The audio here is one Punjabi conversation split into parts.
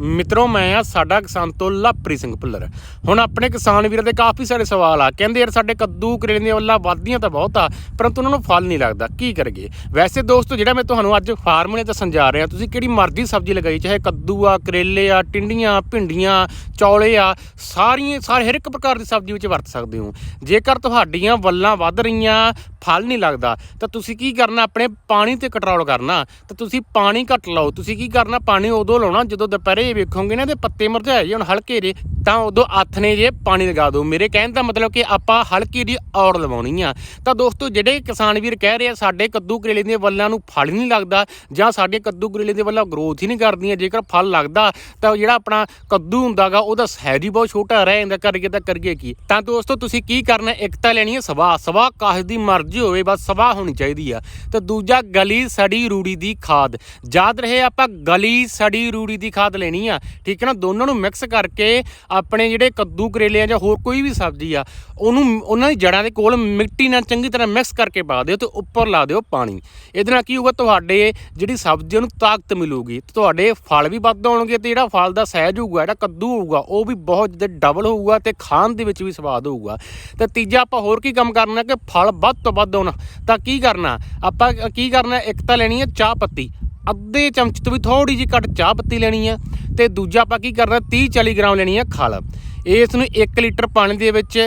ਮਿੱਤਰੋ, ਮੈਂ ਆ ਸਾਡਾ ਕਿਸਾਨ ਤੋਂ ਲਾਪਰੀ ਸਿੰਘ ਭੁੱਲਰ। ਹੁਣ ਆਪਣੇ ਕਿਸਾਨ ਵੀਰਾਂ ਦੇ ਕਾਫੀ ਸਾਰੇ ਸਵਾਲ ਆ। ਕਹਿੰਦੇ, ਯਾਰ, ਸਾਡੇ ਕੱਦੂ ਕਰੇਲੇ ਦੀਆਂ ਵੱਲਾਂ ਵੱਧਦੀਆਂ ਤਾਂ ਬਹੁਤ ਆ, ਪਰੰਤੂ ਉਹਨਾਂ ਨੂੰ ਫਲ ਨਹੀਂ ਲੱਗਦਾ। ਕੀ ਕਰਗੇ ਵੈਸੇ ਦੋਸਤੋ, ਜਿਹੜਾ ਮੈਂ ਤੁਹਾਨੂੰ ਅੱਜ ਫਾਰਮੂਲੇ ਦੱਸਣ ਜਾ ਰਿਹਾ, ਤੁਸੀਂ ਕਿਹੜੀ ਮਰਜ਼ੀ ਸਬਜ਼ੀ ਲਗਾਈ, ਚਾਹੇ ਕੱਦੂ ਆ, ਕਰੇਲੇ ਆ, ਟਿੰਡੀਆਂ, ਭਿੰਡੀਆਂ, ਚੌਲੇ ਆ, ਸਾਰੀਆਂ ਸਾਰੇ ਹਰ ਇੱਕ ਪ੍ਰਕਾਰ ਦੀ ਸਬਜ਼ੀ ਵਿੱਚ ਵਰਤ ਸਕਦੇ ਹੋ। ਜੇਕਰ ਤੁਹਾਡੀਆਂ ਵੱਲਾਂ ਵੱਧ ਰਹੀਆਂ ਫਲ ਨਹੀਂ ਲੱਗਦਾ, ਤਾਂ ਤੁਸੀਂ ਕੀ ਕਰਨਾ, ਆਪਣੇ ਪਾਣੀ ਤੇ ਕੰਟਰੋਲ ਕਰਨਾ, ਤਾਂ ਤੁਸੀਂ ਪਾਣੀ ਘੱਟ ਲਾਓ। ਤੁਸੀਂ ਕੀ ਕਰਨਾ, ਪਾਣੀ ਉਦੋਂ ਲਾਉਣਾ, ਜਦੋਂ ਦੁਪਹਿਰੇ ਵੇਖੋਗੇ ਨਾ ਇਹਦੇ ਪੱਤੇ ਮੁਰਝਾਏ ਜੇ ਹੁਣ, ਹਲਕੇ ਜੇ ਤਾਂ ਉਦੋਂ ਹੱਥ ਨੇ ਜੇ ਪਾਣੀ ਲਗਾ ਦਿਓ। ਮੇਰੇ ਕਹਿਣ ਦਾ ਮਤਲਬ ਕਿ ਆਪਾਂ ਹਲਕੀ ਦੀ ਔੜ ਲਵਾਉਣੀ ਆ। ਤਾਂ ਦੋਸਤੋ, ਜਿਹੜੇ ਕਿਸਾਨ ਵੀਰ ਕਹਿ ਰਹੇ ਆ, ਸਾਡੇ ਕੱਦੂ ਕਰੇਲੇ ਦੀਆਂ ਵੱਲਾਂ ਨੂੰ ਫਲ ਨਹੀਂ ਲੱਗਦਾ, ਜਾਂ ਸਾਡੇ ਕੱਦੂ ਕਰੇਲੇ ਦੀਆਂ ਵੱਲਾਂ ਗਰੋਥ ਹੀ ਨਹੀਂ ਕਰਦੀਆਂ, ਜੇਕਰ ਫਲ ਲੱਗਦਾ, ਤਾਂ ਜਿਹੜਾ ਆਪਣਾ ਕੱਦੂ ਹੁੰਦਾਗਾ, ਉਹਦਾ ਸਾਈਜ਼ ਹੀ ਬਹੁਤ ਛੋਟਾ ਰਹਿ ਜਾਂਦਾ ਕਰਕੇ ਤਾਂ ਕਰੀਏ ਕੀ? ਤਾਂ ਦੋਸਤੋ, ਤੁਸੀਂ ਕੀ ਕਰਨਾ, ਇੱਕ ਤਾਂ ਲੈਣੀ ਹੈ ਸਵਾ ਸਵਾ ਕਾਹ ਦੀ ਮਰਜ਼ੀ ਹੋਵੇ, ਬਸ ਸਵਾ ਹੋਣੀ ਚਾਹੀਦੀ ਆ। ਤੇ ਦੂਜਾ, ਗਲੀ ਸੜੀ ਰੂੜੀ ਦੀ ਖਾਦ। ਯਾਦ ਰਹੇ, ਆਪਾਂ ਗਲੀ ਸੜੀ ਰੂੜੀ ਦੀ ਖਾਦ ਲੈਣੀ ਆ। ਠੀਕ ਹੈ ਨਾ? ਦੋਨਾਂ ਨੂੰ ਮਿਕਸ ਕਰਕੇ ਆਪਣੇ ਜਿਹੜੇ ਕੱਦੂ ਕਰੇਲੇ ਆ ਜਾਂ ਹੋਰ ਕੋਈ ਵੀ ਸਬਜ਼ੀ ਆ, ਉਹਨੂੰ, ਉਹਨਾਂ ਦੀ ਜੜਾਂ ਦੇ ਕੋਲ ਮਿੱਟੀ ਨਾਲ ਚੰਗੀ ਤਰ੍ਹਾਂ ਮਿਕਸ ਕਰਕੇ ਪਾ ਦਿਓ ਤੇ ਉੱਪਰ ਲਾ ਦਿਓ ਪਾਣੀ। ਇਹਦੇ ਨਾਲ ਕੀ ਹੋਊਗਾ? ਤੁਹਾਡੇ ਜਿਹੜੀ ਸਬਜ਼ੀ ਨੂੰ ਤਾਕਤ ਮਿਲੂਗੀ। ਤੁਹਾਡੇ ਫਲ ਵੀ ਵੱਧ ਆਉਣਗੇ ਤੇ ਜਿਹੜਾ ਫਲ ਦਾ ਸਾਈਜ਼ ਹੋਊਗਾ, ਜਿਹੜਾ ਕੱਦੂ ਹੋਊਗਾ, ਉਹ ਵੀ ਬਹੁਤ ਜ਼ਿਆਦਾ ਡਬਲ ਹੋਊਗਾ ਤੇ ਖਾਣ ਦੇ ਵਿੱਚ ਵੀ ਸਵਾਦ ਹੋਊਗਾ। ਤੇ ਤੀਜਾ, ਆਪਾਂ ਹੋਰ ਕੀ ਕੰਮ ਕਰਨਾ ਕਿ ਫਲ ਵੱਧ ਤੋਂ ਵੱਧ ਆਉਣ ਤਾਂ ਕੀ ਕਰਨਾ? ਆਪਾਂ ਕੀ ਕਰਨਾ? ਇੱਕ ਤਾਂ ਲੈਣੀ ਹੈ ਚਾਹ ਪੱਤੀ। ਅੱਧੇ ਚਮਚ ਤੋਂ ਵੀ ਥੋੜੀ ਜਿਹੀ ਘੱਟ ਚਾਹ ਪੱਤੀ ਲੈਣੀ ਹੈ ਤੇ ਦੂਜਾ ਆਪਾਂ ਕੀ ਕਰਨਾ? 30 40 ਗ੍ਰਾਮ ਲੈਣੀ ਹੈ ਖਲ। ਇਸ ਨੂੰ 1 ਲੀਟਰ ਪਾਣੀ ਦੇ ਵਿੱਚ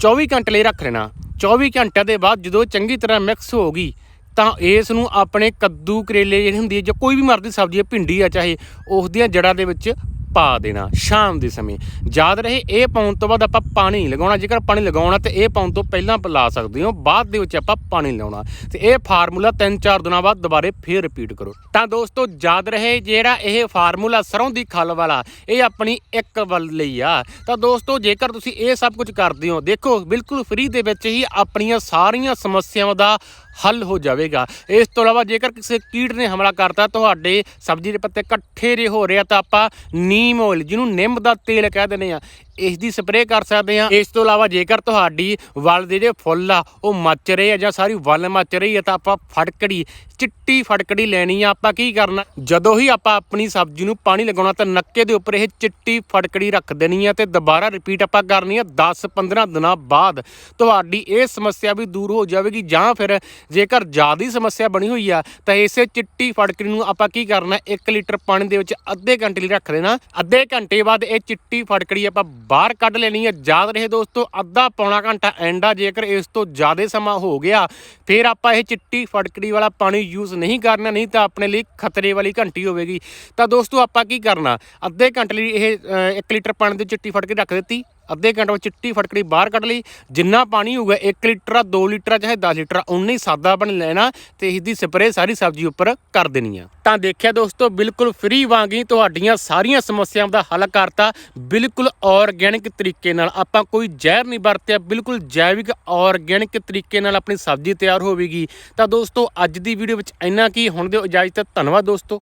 24 ਘੰਟੇ ਲਈ ਰੱਖ ਲੈਣਾ। 24 ਘੰਟਿਆਂ ਦੇ ਬਾਅਦ ਜਦੋਂ ਚੰਗੀ ਤਰ੍ਹਾਂ ਮਿਕਸ ਹੋ ਗਈ, ਤਾਂ ਇਸ ਨੂੰ ਆਪਣੇ ਕੱਦੂ ਕਰੇਲੇ ਜਿਹੜੀ ਹੁੰਦੀ ਹੈ ਜਾਂ ਕੋਈ ਵੀ ਮਰਦੀ ਸਬਜ਼ੀ ਹੈ ਭਿੰਡੀ ਆ ਚਾਹੇ, ਉਸ ਦੀਆਂ ਜੜ੍ਹਾਂ ਦੇ ਵਿੱਚ ਪਾ ਦੇਣਾ ਸ਼ਾਮ ਦੇ ਸਮੇਂ। ਯਾਦ ਰਹੇ, ਇਹ ਪਾਉਣ ਤੋਂ ਬਾਅਦ ਆਪਾਂ ਪਾਣੀ ਨਹੀਂ ਲਗਾਉਣਾ। ਜੇਕਰ ਪਾਣੀ ਲਗਾਉਣਾ ਤੇ ਇਹ ਪਾਉਣ ਤੋਂ ਪਹਿਲਾਂ ਲਾ ਸਕਦੇ ਹੋ। ਬਾਅਦ ਦੇ ਵਿੱਚ ਆਪਾਂ ਪਾਣੀ ਲਾਉਣਾ। ਤੇ ਇਹ ਫਾਰਮੂਲਾ 3-4 ਦਿਨਾਂ ਬਾਅਦ ਦੁਬਾਰੇ ਫੇਰ ਰਿਪੀਟ ਕਰੋ। ਤਾਂ ਦੋਸਤੋ, ਯਾਦ ਰਹੇ ਜਿਹੜਾ ਇਹ ਫਾਰਮੂਲਾ ਸਰੋਂ ਦੀ ਖਲ ਵਾਲਾ, ਇਹ ਆਪਣੀ ਇੱਕ ਵੱਲ ਲਈ ਆ। ਤਾਂ ਦੋਸਤੋ, ਜੇਕਰ ਤੁਸੀਂ ਇਹ ਸਭ ਕੁਝ ਕਰਦੇ ਹੋ, ਦੇਖੋ, ਬਿਲਕੁਲ ਫ੍ਰੀ ਦੇ ਵਿੱਚ ਹੀ ਆਪਣੀਆਂ ਸਾਰੀਆਂ ਸਮੱਸਿਆਵਾਂ ਦਾ ਹੱਲ ਹੋ ਜਾਵੇਗਾ। ਇਸ ਤੋਂ ਇਲਾਵਾ ਜੇਕਰ ਕਿਸੇ ਕੀਟ ਨੇ ਹਮਲਾ ਕਰਤਾ, ਤੁਹਾਡੇ ਸਬਜ਼ੀ ਦੇ ਪੱਤੇ ਇਕੱਠੇ ਰਹੇ ਹੋ ਰਹੇ ਆ, ਤਾਂ ਆਪਾਂ ਨੀਮ ਆਇਲ ਜਿਹਨੂੰ ਨਿੰਮ ਦਾ ਤੇਲ ਕਹਿ ਦਿੰਦੇ ਆ ਇਸ ਦੀ ਸਪਰੇਅ ਕਰ ਸਕਦੇ ਹਾਂ। ਇਸ ਤੋਂ ਇਲਾਵਾ ਜੇਕਰ ਤੁਹਾਡੀ ਵਲ ਦੇ ਜਿਹੜੇ ਫੁੱਲ ਆ, ਉਹ ਮੱਚ ਰਹੇ ਆ ਜਾਂ ਸਾਰੀ ਵਲ ਮੱਚ ਰਹੀ ਆ, ਤਾਂ ਆਪਾਂ ਫੜਕੜੀ ਚਿੱਟੀ ਫੜਕੜੀ ਲੈਣੀ ਆ। ਆਪਾਂ ਕੀ ਕਰਨਾ? ਜਦੋਂ ਹੀ ਆਪਾਂ ਆਪਣੀ ਸਬਜ਼ੀ ਨੂੰ ਪਾਣੀ ਲਗਾਉਣਾ, ਤਾਂ ਨੱਕੇ ਦੇ ਉੱਪਰ ਇਹ ਚਿੱਟੀ ਫੜਕੜੀ ਰੱਖ ਦੇਣੀ ਆ ਤੇ ਦੁਬਾਰਾ ਰਿਪੀਟ ਆਪਾਂ ਕਰਨੀ ਆ 10-15 ਦਿਨਾਂ ਬਾਅਦ। ਤੁਹਾਡੀ ਇਹ ਸਮੱਸਿਆ ਵੀ ਦੂਰ ਹੋ ਜਾਵੇਗੀ ਜਾਂ ਫਿਰ ਜੇਕਰ ਜ਼ਿਆਦਾ ਸਮੱਸਿਆ ਬਣੀ ਹੋਈ ਆ, ਤਾਂ ਇਸੇ ਚਿੱਟੀ ਫੜਕੜੀ ਨੂੰ ਆਪਾਂ ਕੀ ਕਰਨਾ 1 ਲੀਟਰ ਪਾਣੀ ਦੇ ਵਿੱਚ ਅੱਧੇ ਘੰਟੇ ਲਈ ਰੱਖ ਦੇਣਾ। ਅੱਧੇ ਘੰਟੇ ਬਾਅਦ ਇਹ ਚਿੱਟੀ ਫੜਕੜੀ ਆਪਾਂ ਬਾਹਰ ਕੱਢ ਲੈਣੀ ਹੈ। ਯਾਦ ਰਹੇ ਦੋਸਤੋ, ਅੱਧਾ ਪੌਣਾ ਘੰਟਾ ਐਂਡਾ ਜੇਕਰ ਇਸ ਤੋਂ ਜ਼ਿਆਦਾ ਸਮਾਂ ਹੋ ਗਿਆ, ਫਿਰ ਆਪਾਂ ਇਹ ਚਿੱਟੀ ਫੜਕੜੀ ਵਾਲਾ ਪਾਣੀ ਯੂਜ਼ ਨਹੀਂ ਕਰਨਾ, ਨਹੀਂ ਤਾਂ ਆਪਣੇ ਲਈ ਖਤਰੇ ਵਾਲੀ ਘੰਟੀ ਹੋਵੇਗੀ। ਤਾਂ ਦੋਸਤੋ, ਆਪਾਂ ਕੀ ਕਰਨਾ? ਅੱਧੇ ਘੰਟੇ ਲਈ ਇਹ 1 ਲੀਟਰ ਪਾਣੀ ਦੀ ਚਿੱਟੀ ਫੜਕੜੀ ਰੱਖ ਦਿੱਤੀ। ਅੱਧੇ ਘੰਟੇ ਵਿੱਚ ਚਿੱਟੀ ਫਟਕੜੀ ਬਾਹਰ ਕੱਢ ਲਈ। ਜਿੰਨਾ ਪਾਣੀ ਹੋਊਗਾ 1 ਲੀਟਰ ਆ 2 ਲੀਟਰ ਚਾਹੇ 10 ਲੀਟਰ ਆ ਉਨਾ ਹੀ ਸਾਦਾ ਬਣ ਲੈਣਾ ਤੇ ਇਸ ਦੀ ਸਪਰੇਅ ਸਾਰੀ ਸਬਜ਼ੀ ਉੱਪਰ ਕਰ ਦੇਣੀ ਆ। ਤਾਂ ਦੇਖਿਆ ਦੋਸਤੋ, ਬਿਲਕੁਲ ਫ੍ਰੀ ਹੀ ਤੁਹਾਡੀਆਂ ਸਾਰੀਆਂ ਸਮੱਸਿਆਵਾਂ ਦਾ ਹੱਲ ਕਰਤਾ। ਬਿਲਕੁਲ ਆਰਗੈਨਿਕ ਤਰੀਕੇ ਨਾਲ ਆਪਾਂ ਕੋਈ ਜ਼ਹਿਰ ਨਹੀਂ ਵਰਤਿਆ, ਬਿਲਕੁਲ ਜੈਵਿਕ ਆਰਗੈਨਿਕ ਤਰੀਕੇ ਨਾਲ ਆਪਣੀ ਸਬਜ਼ੀ ਤਿਆਰ ਹੋਵੇਗੀ। ਤਾਂ ਦੋਸਤੋ, ਅੱਜ ਦੀ ਵੀਡੀਓ ਵਿੱਚ ਇੰਨਾ ਕੀ। ਹੁਣ ਦਿਓ ਇਜਾਜ਼ਤ ਧੰਨਵਾਦ ਦੋਸਤੋ।